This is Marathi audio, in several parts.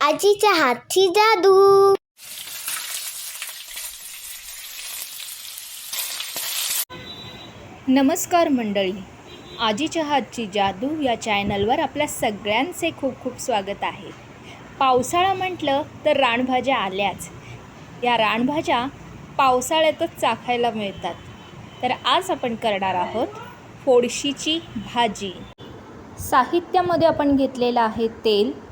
आजीच्या हातची जादू. नमस्कार मंडळी. आजीच्या हातची जादू या चॅनलवर आपल्या सगळ्यांचे खूप खूप स्वागत आहे. पावसाळा म्हटलं तर रानभाज्या आल्याच. या रानभाज्या पावसाळ्यातच चाखायला मिळतात. तर आज आपण करणार आहोत फोडशीची भाजी. साहित्यामध्ये आपण घेतलेलं आहे तेल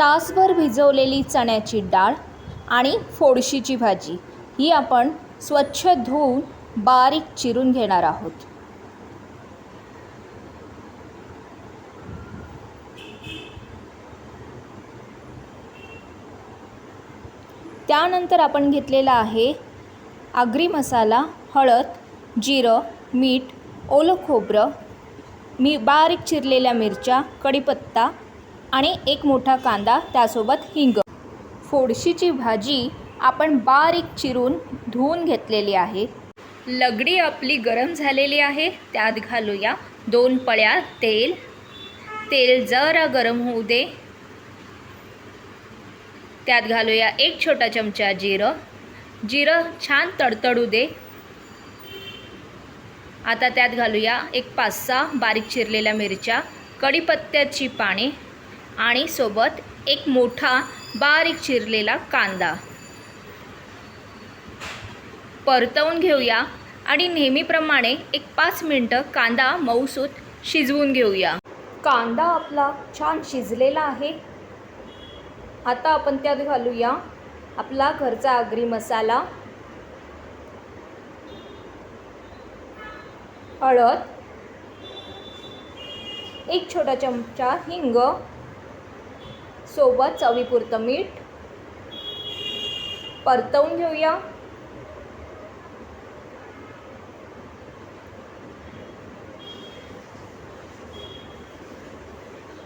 तासभर भिजवलेली चण्याची डाळ आणि फोडशीची भाजी ही आपण स्वच्छ धुवून बारीक चिरून घेणार आहोत. त्यानंतर आपण घेतलेला आहे आगरी मसाला हळद जिरं मीठ ओलं खोबरं मी बारीक चिरलेल्या मिरच्या कढीपत्ता आणि एक मोठा कांदा त्यासोबत हिंग. फोडशीची भाजी आपण बारीक चिरून धुवून घेतलेली आहे. लगडी आपली गरम झालेली आहे. त्यात घालूया दोन पळ्या तेल. तेल जरा गरम होऊ दे. त्यात घालूया एक छोटा चमचा जिरं. जिरं छान तडतडू दे. आता त्यात घालूया एक पाच सहा बारीक चिरलेल्या मिरच्या. कढीपत्त्याची पाने. आणि सोबत एक मोठा बारीक चिरलेला कांदा. परतवून घेऊया आणि नेहमीप्रमाणे एक पाच मिनटं कांदा मऊसूत शिजवून घेऊया. कांदा आपला छान शिजलेला आहे. आता आपण त्यात घालूया आपला घरचा आगरी मसाला. हळद. एक छोटा चमचा हिंग. सोबत चवीपुरतं मीठ परतवून घेऊया.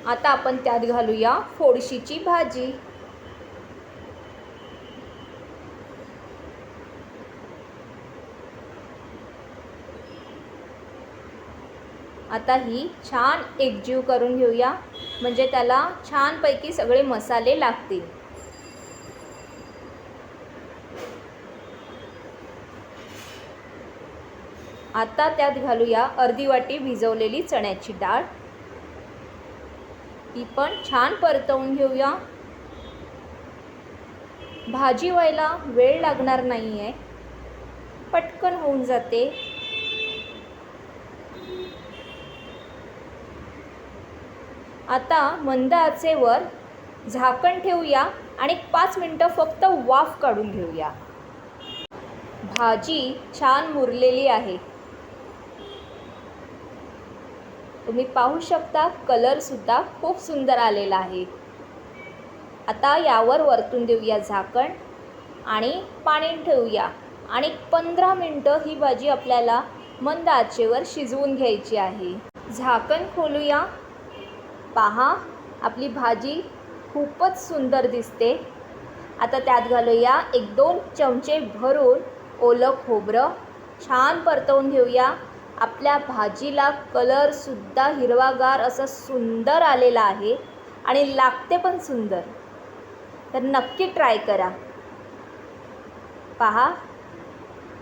आता आपण त्यात घालूया फोडशीची भाजी. आता ही छान एकजीव करून घेऊया. म्हणजे त्याला छानपैकी सगळे मसाले लागतील. आता त्यात घालूया अर्धी वाटी भिजवलेली चण्याची डाळ. ती पण छान परतवून घेऊया. भाजी व्हायला वेळ लागणार नाही आहे पटकन होऊन जाते. आता मंद आचेवर झाकण ठेवूया आणि पाच मिनटं फक्त वाफ काढून घेऊया. भाजी छान मुरलेली आहे. तुम्ही पाहू शकता कलरसुद्धा खूप सुंदर आलेला आहे. आता यावर वरतून देऊया झाकण आणि पाणी ठेवूया आणि पंधरा मिनटं ही भाजी आपल्याला मंद आचेवर शिजवून घ्यायची आहे. झाकण खोलूया पहा आपली भाजी खूपच सुंदर दिसते. आता त्यात घालूया एक दोन चमचे भरून ओलं खोबरं. छान परतवून घेऊया. आपल्या भाजीला कलरसुद्धा हिरवागार असं सुंदर आलेला आहे आणि लागते पण सुंदर. तर नक्की ट्राय करा. पहा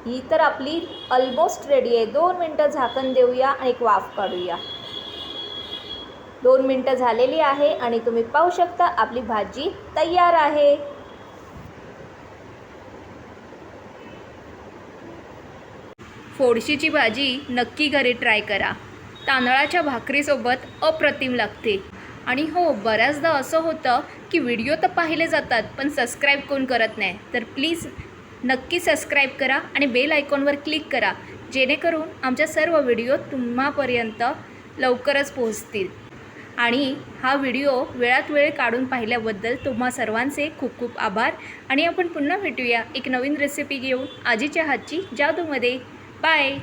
ही तर आपली ऑलमोस्ट रेडी आहे. दोन मिनटं झाकण देऊया आणि एक वाफ काढूया. दोन मिनटं झालेली आहे आणि तुम्ही पाहू शकता आपली भाजी तयार आहे. फोडशीची भाजी नक्की घरी ट्राय करा. तांदळाच्या भाकरीसोबत अप्रतिम लागते. आणि हो बऱ्याचदा असं होतं की व्हिडिओ तर पाहिले जातात पण सबस्क्राईब कोण करत नाही. तर प्लीज नक्की सबस्क्राईब करा आणि बेल आयकॉनवर क्लिक करा जेणेकरून आमच्या सर्व व्हिडिओ तुम्हापर्यंत लवकरच पोहोचतील. आणि हा व्हिडिओ वेळात वेळ काढून पाहिल्याबद्दल तुम्हा सर्वांचे खूप खूप आभार. आणि आपण पुन्हा भेटूया एक नवीन रेसिपी घेऊन आजीच्या हातची जादूमध्ये. बाय